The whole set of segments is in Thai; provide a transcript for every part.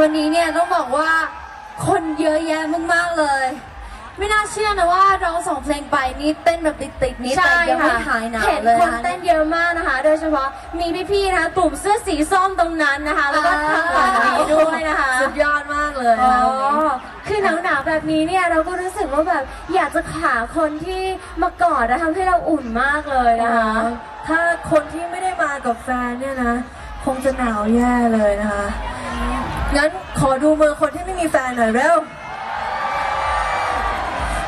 วันนี้เนี่ยต้องบอกว่าคนเยอะแยะมากๆเลย ไม่น่าเชื่อนะว่าร้องสองเพลงไปนี่เต้นแบบติดๆนี้แต่ยังไม่หายหนาวเห็นเลยคนนะเต้นเยอะมากนะคะ โดยเฉพาะมีพี่ๆนะคะกลุ่มเสื้อสีส้มตรงนั้นนะคะ แล้วก็ทางหลังนี้ด้วยนะคะ สุดยอดมากเลยอ๋อนะคะวันนี้คือหนาวๆแบบนี้เนี่ยเราก็รู้สึกว่าแบบอยากจะหาคนที่มากอดและทำให้เราอุ่นมากเลยนะคะ ถ้าคนที่ไม่ได้มากับแฟนเนี่ยนะ คงจะหนาวแย่เลยนะคะ งั้นขอดูมือคนที่ไม่มีแฟนหน่อยเร็ว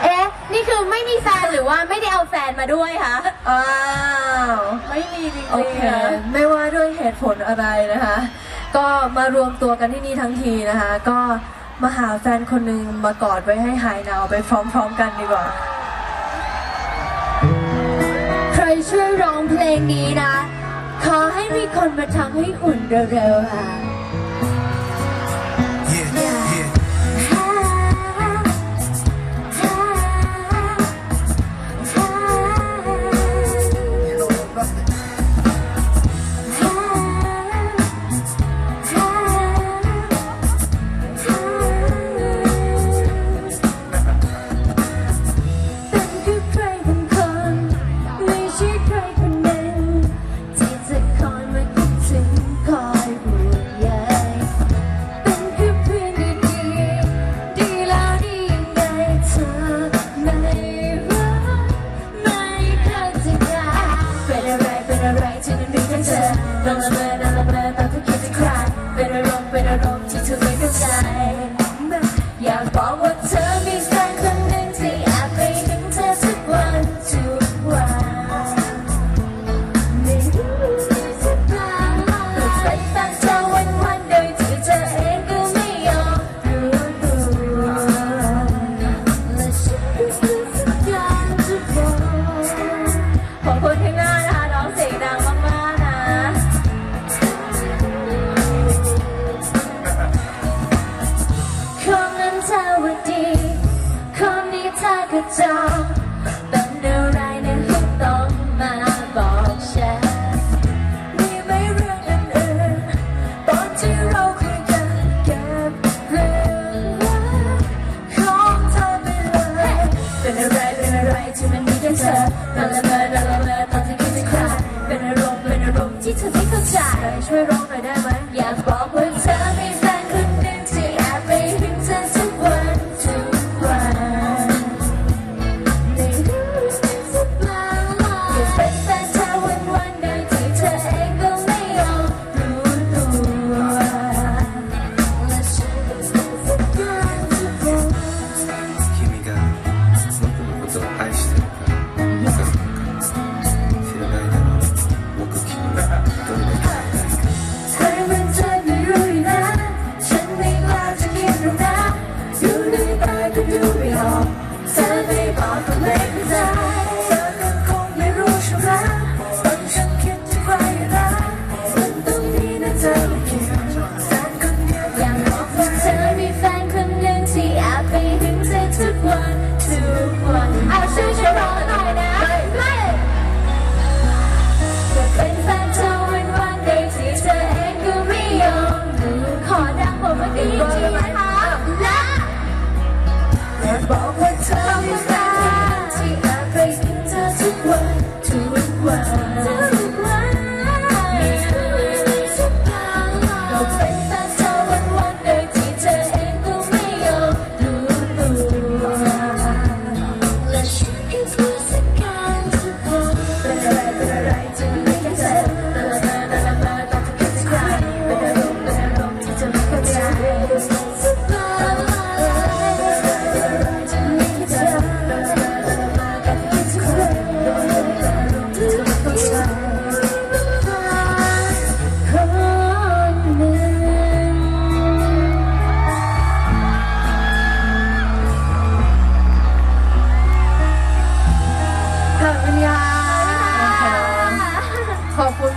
เอ๊ะ นี่คือไม่มีแฟนหรือว่าไม่ได้เอาแฟนมาด้วยคะอ้าว ไม่มีจริงโอเค ไม่ว่าด้วยเหตุผลอะไรนะคะ ก็มารวมตัวกันที่นี่ทั้งทีนะคะ ก็มาหาแฟนคนหนึ่งมากอดไว้ให้หายหนาวไปพร้อมๆกันดีกว่า ใครช่วยร้องเพลงนี้นะ ขอให้มีคนมาทำให้อุ่นเร็วๆค่ะ นี้เ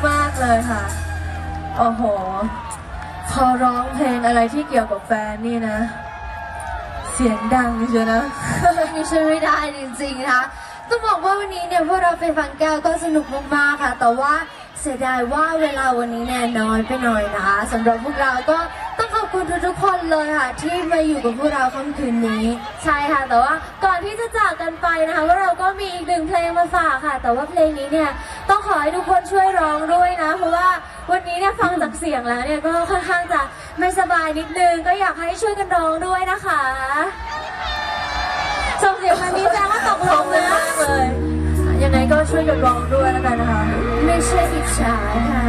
มากเลยค่ะ โอ้โห พอร้องเพลงอะไรที่เกี่ยวกับแฟนนี่นะ เสียงดังเชียวนะม่ช่วยไม่ได้จริงๆนะคะต้องบอกว่าวันนี้เนี่ยพวกเราไปฟังแก้วก็สนุกมากๆค่ะ แต่ว่าเสียดายว่าเวลาวันนี้เนี่ยน้อยไปหน่อยนะคะสำหรับพวกเราก็ บคุณทุกๆคนเลยค่ะ ที่มาอยู่กับพวกเราค่ำคืนนี้ ใช่ค่ะ แต่ว่าก่อนที่จะจากกันไปนะคะพวกเราก็มีอีกหนึ่งเพลงมาฝากค่ะ แต่ว่าเพลงนี้เนี่ยต้องขอให้ทุกคนช่วยร้องด้วยนะ เพราะว่าวันนี้เนี่ยฟังจากเสียงแล้วเนี่ยก็ค่อนข้างจะไม่สบายนิดนึงก็อยากให้ช่วยกันร้องด้วยนะคะส่งเสียงมานี้แจ้ว่าตกลงนะเลยยังไงก็ช่วยกันร้องด้วยแล้วกันนะคะ ไม่ใช่อิจฉาค่ะ